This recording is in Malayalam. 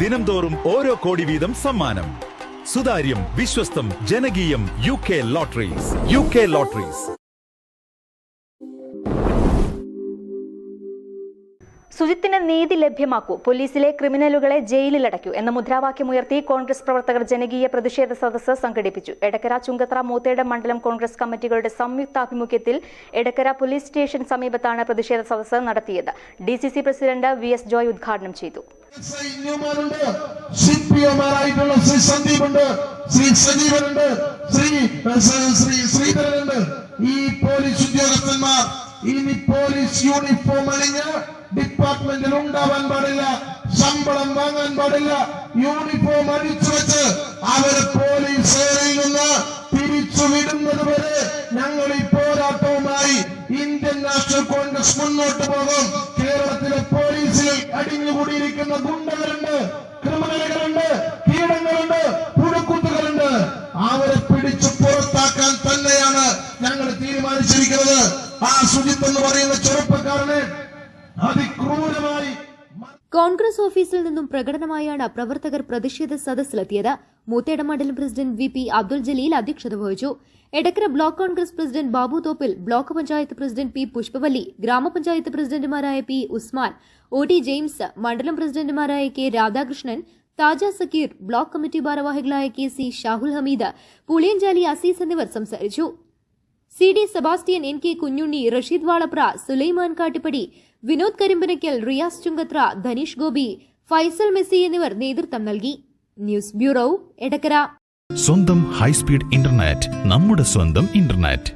ദിനംതോറും ഓരോ കോടി വീതം സമ്മാനം. സുതാര്യം വിശ്വസ്തം ജനകീയം U K lotteries. U K lotteries. സുജിത്തിന് നീതി ലഭ്യമാക്കൂ. പോലീസിലെ ക്രിമിനലുകളെ ജയിലിലടയ്ക്കൂ എന്ന മുദ്രാവാക്യമുയർത്തി കോൺഗ്രസ് പ്രവർത്തകർ ജനകീയ പ്രതിഷേധ സദസ്സ് സംഘടിപ്പിച്ചു. എടക്കര ചുങ്കത്ര മൂത്തേട മണ്ഡലം കോൺഗ്രസ് കമ്മിറ്റികളുടെ സംയുക്താഭിമുഖ്യത്തിൽ എടക്കര പോലീസ് സ്റ്റേഷൻ സമീപത്താണ് പ്രതിഷേധ സദസ്സ് നടത്തിയത്. D president V S Joy ഉദ്ഘാടനം ചെയ്തു. സൈന്യമാരുണ്ട് സി ശ്രീ സന്ദീപ് ഉണ്ട് ശ്രീ സജീവനുണ്ട്. ശ്രീ ശ്രീ ശ്രീധരനുണ്ട്. ഈ പോലീസ് ഉദ്യോഗസ്ഥന്മാർ ഇനി പോലീസ് യൂണിഫോം അണിഞ്ഞ് ഡിപ്പാർട്ട്മെന്റിൽ ഉണ്ടാവാൻ പാടില്ല. ശമ്പളം വാങ്ങാൻ പാടില്ല. യൂണിഫോം അടിച്ചു വെച്ച് അവരെ പോലീസ് നിന്ന് തിരിച്ചു വിടുന്നത് വരെ ഞങ്ങൾ ഈ പോരാട്ടവുമായി ഇന്ത്യൻ നാഷണൽ കോൺഗ്രസ് മുന്നോട്ട് പോകും. പോലീസിൽ ഗുണ്ടകളുണ്ട് ക്രിമിനലുകളുണ്ട് പീഡങ്ങളുണ്ട് പുഴക്കുത്തുകളുണ്ട്. അവരെ പിടിച്ചു പുറത്താക്കാൻ തന്നെയാണ് ഞങ്ങൾ തീരുമാനിച്ചിരിക്കുന്നത്. ആ സുജിത്ത് എന്ന് പറയുന്ന അതിക്രൂരമായി കോൺഗ്രസ് ഓഫീസിൽ നിന്നും പ്രകടനമായാണ് പ്രവർത്തകർ പ്രതിഷേധ സദസ്സിലെത്തിയത്. മൂത്തേട മണ്ഡലം president V P Abdul Jaleel അധ്യക്ഷത വഹിച്ചു. Edakkara block Congress president Babu Thoppil block panchayat president P Pushpavalli grama panchayat പ്രസിഡന്റുമാരായ P Usman O T James മണ്ഡലം പ്രസിഡന്റുമാരായ K Radhakrishnan Thaja Sakeer block committee ഭാരവാഹികളായ കെ സി ഷാഹുൽ ഹമീദ് പുളിയഞ്ചാലി അസീസ് എന്നിവർ സംസാരിച്ചു. C D Sebastian N K Kunjunni Rasheed Valapra Sulaiman Kattippadi Vinod Karimpanakkal Riyas Chungathara Dhaneesh Gopi Faisal Messi എന്നിവർ നേതൃത്വം നൽകി. News bureau Edakkara. സ്വന്തം ഹൈസ്പീഡ് ഇന്റർനെറ്റ് നമ്മുടെ സ്വന്തം ഇന്റർനെറ്റ്.